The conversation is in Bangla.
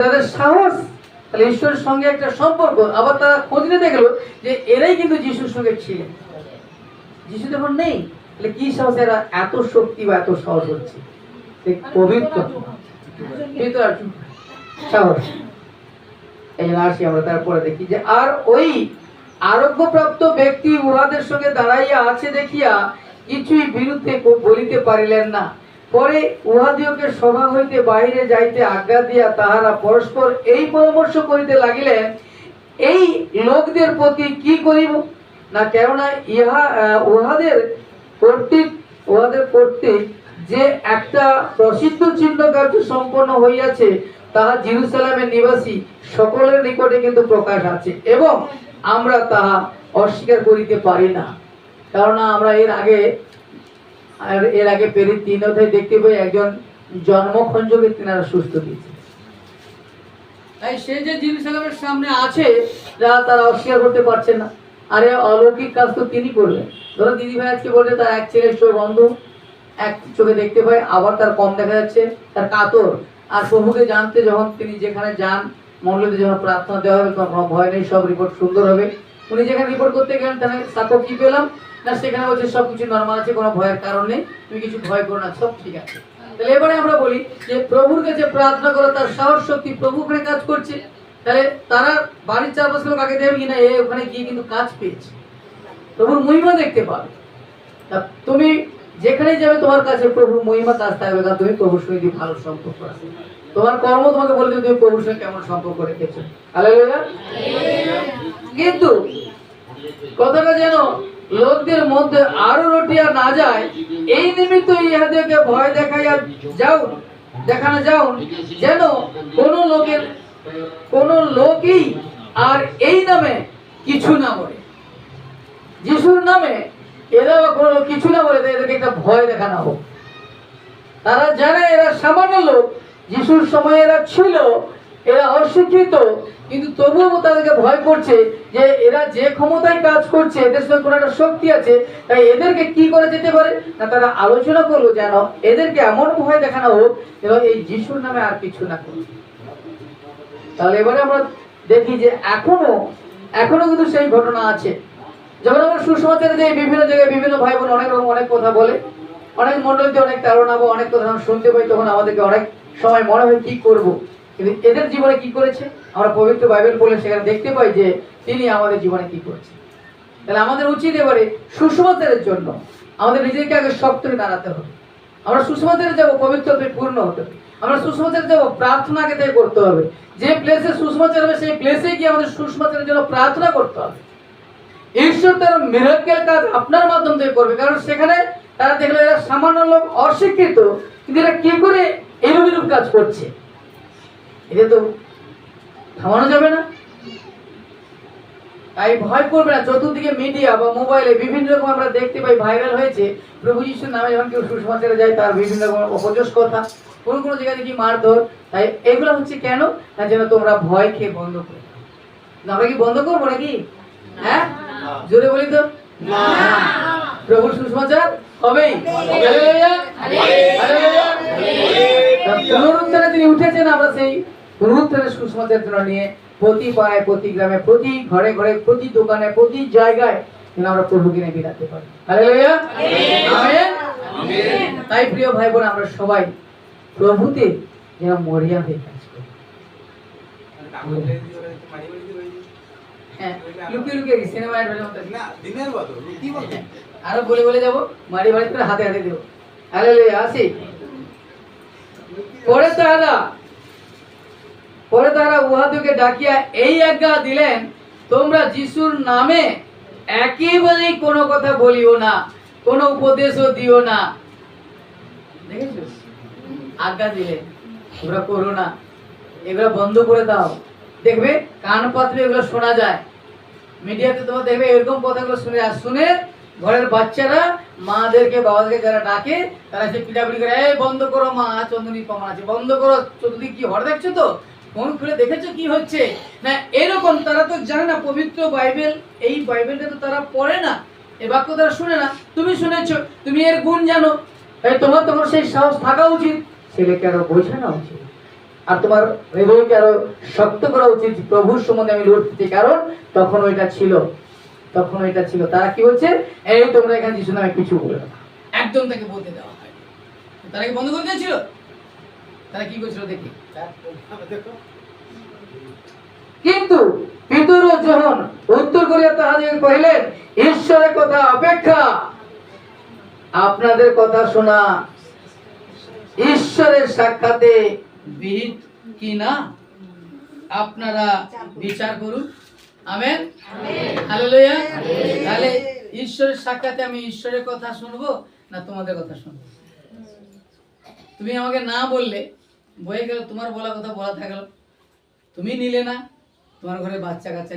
তাদের সাহস, তাহলে ঈশ্বরের সঙ্গে একটা সম্পর্ক। আবার তারা খোঁজ নিয়ে দেখল যে এরাই কিন্তু যিশুর সঙ্গে ছিলেন। যিশু যখন নেই। তাহলে কি সাহস এরা? এত শক্তি বা এত সাহস হচ্ছে? পবিত্র। সাহস। এই জন্য আসি আমরা তারপরে দেখি যে, আর ওই আরোগ্যপ্রাপ্ত ব্যক্তি উহাদের সঙ্গে দাঁড়াইয়া আছে দেখিয়া কিছুই বিরুদ্ধে বলিতে পারিলেন না। পরে উহাদিওকে সভা হইতে বাইরে যাইতে আজ্ঞা দিয়া তাহারা পরস্পর এই পরামর্শ করিতে লাগিলেন, এই লোকদের প্রতি কি করিব? না, কেননা ইহা উহাদের কর্তৃক উহাদের কর্তৃক যে একটা প্রসিদ্ধ চিহ্ন কার্য সম্পন্ন হইয়াছে, তাহা জেরুসালামের নিবাসী সকলের নিকটে কিন্তু প্রকাশ আছে এবং আমরা তাহা অস্বীকার করিতে পারি না। কেননা আমরা এর আগে আর এর আগে পেরি তিন অধ্যায় দেখতে পাই একজন জন্মখঞ্জকে তিনারা সুস্থ দিয়েছে। তাই সে যে জেরুসালামের সামনে আছে যা তারা অস্বীকার করতে পারছে না। আরে অলৌকিক কাজ তো তিনি করলেন। ধরো দিদি ভাই আজকে বলছে, তার এক ছেলের চোখ বন্ধ এক চোখে দেখতে পায়, আবার তার কম দেখা যাচ্ছে, তার কাতর। আর প্রভুকে জানতে যখন তিনি যেখানে যান মন্ডলীতে যখন প্রার্থনা দেওয়া হবে, তখন ভয় নেই, সব রিপোর্ট সুন্দর হবে। উনি যেখানে রিপোর্ট করতে গেলেন তাহলে সাক্ষ্য কি পেলাম? না, সেখানে বলছে সব কিছু নর্মাল আছে, কোনো ভয়ের কারণ নেই, তুমি কিছু ভয় করো না, সব ঠিক আছে। তাহলে এবারে আমরা বলি যে, প্রভুর কাছে প্রার্থনা করো, তার সাহস শক্তি প্রভু ওখানে কাজ করছে। তাহলে তারা বাড়ির চারপাশে লোক আগে দেবে কিনা, এ ওখানে গিয়ে কিন্তু কাজ পেয়েছে। প্রভুর মহিমা দেখতে পাবে। তা তুমি যেখানে যাবে, তোমার কাছে প্রভুর মহিমা কাজ থাকবে, কারণ তুমি প্রভুর সঙ্গে ভালো সম্পর্ক আছে। তোমার কর্ম তোমাকে বলে দেবে, তুমি প্রভুর সঙ্গে কেমন সম্পর্ক রেখেছো। হালেলুয়া কিন্তু কথাটা যেন লোকদের মধ্যে আরও রটিয়া না যায়, এই নিমিত্ত ইহাদেরকে ভয় দেখাইয়া যাও, দেখানো যাও, যেন কোন লোকের, কোন লোকই আর এই নামে কিছু না বলে। যিশুর নামে এরা কোনো কিছু না বলে এদেরকে একটা ভয় দেখানো হোক। তারা জানে এরা সামান্য লোক, যিশুর সময় এরা ছিল এরা অশিক্ষিত, কিন্তু তবুও তাদেরকে ভয় করছে যে এরা যে ক্ষমতায় কাজ করছে, এদের সঙ্গে কোনো একটা শক্তি আছে, তাই এদেরকে কি করে যেতে পারে? না, তারা আলোচনা করল যেন এদেরকে এমন ভয় দেখানো হোক যেন এই যিশুর নামে আর কিছু না করে তাহলে এবারে আমরা দেখি যে এখনও এখনও কিন্তু সেই ঘটনা আছে। যখন আমরা সুসমাচারে যাই, বিভিন্ন জায়গায় বিভিন্ন ভাই বোন অনেক রকম অনেক কথা বলে, অনেক মন্ডলীতে অনেক বা অনেক কথা শুনতে পাই, তখন আমাদেরকে অনেক সময় মনে হয়, কি করব? কিন্তু এদের জীবনে কি করেছে? আমরা পবিত্র বাইবেল বলে সেখানে দেখতে পাই যে তিনি আমাদের জীবনে কি করেছে। তাহলে আমাদের উচিত এবারে সুসমাচারের জন্য আমাদের নিজেকে আগে শক্ত দাঁড়াতে হবে। আমরা সুসমাচারে যাব পবিত্রতে পূর্ণ হতে হবে। আমরা সুসমাচারে যাব প্রার্থনা আগে থেকে করতে হবে। যে প্লেসে সুসমাচার হবে, সেই প্লেসে গিয়ে আমাদের সুসমাচারের জন্য প্রার্থনা করতে হবে। ঈশ্বর তার মেরাকেল কাজ আপনার মাধ্যম থেকে করবে, কারণ সেখানে তারা দেখল এরা সামান্য লোক অশিক্ষিত, কিন্তু এরা কি করে এরূপ কাজ করছে? এটা তো থামানো যাবে না। তাই ভয় করবে না। চতুর্দিকে মিডিয়া বা মোবাইলে বিভিন্ন রকম আমরা দেখতে পাই ভাইরাল হয়েছে। প্রভু যিশুর নামে যখন কেউ সুসমাচারে যায় তার বিভিন্ন রকম অপজস কথা। কোন কোন জায়গায় দেখি মারধর? তাই এগুলো হচ্ছে কেন? না যেন তোমরা ভয় খেয়ে বন্ধ করে আমরা কি বন্ধ করব নাকি? হ্যাঁ? জোরে বলি তো। না। প্রভুর সুসমাচার হবেই। Hallelujah, hallelujah. তা পুনরুত্থানে তিনি উঠেছেন আমরা সেই পুনরুত্থানের সুসমাচার নিয়ে প্রতি পাড়ায় প্রতি গ্রামে প্রতি ঘরে ঘরে প্রতি দোকানে প্রতি জায়গায় যেন আমরা প্রভুকে নিয়ে বিলাতে পারি। তাই প্রিয় ভাই বোন আমরা সবাই প্রভুতে যেন মরিয়া হয়ে কাজ করি। হ্যাঁ লুকিয়ে লুকিয়ে সিনেমা বলতে আরও বলে বলে যাব বাড়ি বাড়ি হাতে হাতে দেবো। আসি। পরে তাহারা পরে তারা উহাদিকে ডাকিয়া, এই আজ্ঞা দিলেন, তোমরা যিশুর নামে একেবারেই কোনো কথা বলিও না, কোনো উপদেশও দিও না। দেখেছ আজ্ঞা দিলেন, তোমরা করো না, এগুলো বন্ধ করে দাও। দেখবে, কান পাত্রে এগুলো শোনা যায়। মিডিয়াতে তোমার দেখবে, এরকম কথাগুলো শুনে, আর শুনে ঘরের বাচ্চারা মাদেরকে, বাবাদেরকে যারা ডাকে, তারা সে পিটাপিটি করে, এই বন্ধ করো মা, চন্দনী প্রমাণ আছে, বন্ধ করো। চতুর্দিক কি হর দেখছ তো? ফোন খুলে দেখেছ কি হচ্ছে? না, এরকম তারা তো জানে না, পবিত্র বাইবেল, এই বাইবেলটা তো তারা পড়ে না, এ বাক্য তারা শুনে না। তুমি শুনেছো, তুমি এর গুণ জানো। তাই তোমার তোমার সেই সাহস থাকা উচিত, ছেলেকে আরও বোঝানো উচিত। আর তোমার হৃদয়কে আরও শক্ত করা উচিত, প্রভুর সম্বন্ধে আমি লড়তেছি কারণ তখন ওইটা ছিল তখন ওইটা ছিল। তারা কি বলছে? এই তোমরা এখানে যিশু নামে কিছু বলে একদম তাকে বলতে দেওয়া হয় তারা কি বন্ধ করে দিয়েছিল? তারা কি করছিল দেখি? দেখো কিন্তু পিতর যখন উত্তর করিয়া তাহাদের কহিলেন ঈশ্বরের কথা অপেক্ষা। আপনাদের কথা শোনা ঈশ্বরের সাক্ষাতে বিহিত কি না আপনারা বিচার করুন। আমেন। হালেলুয়া। তাহলে ঈশ্বরের সাক্ষাতে আমি ঈশ্বরের কথা শুনব না তোমাদের কথা শুনব? তুমি আমাকে না বললে বয়ে গেল তোমার বলা কথা বলা থাকল। তুমি নিলে না তোমার ঘরে বাচ্চা কাচ্চা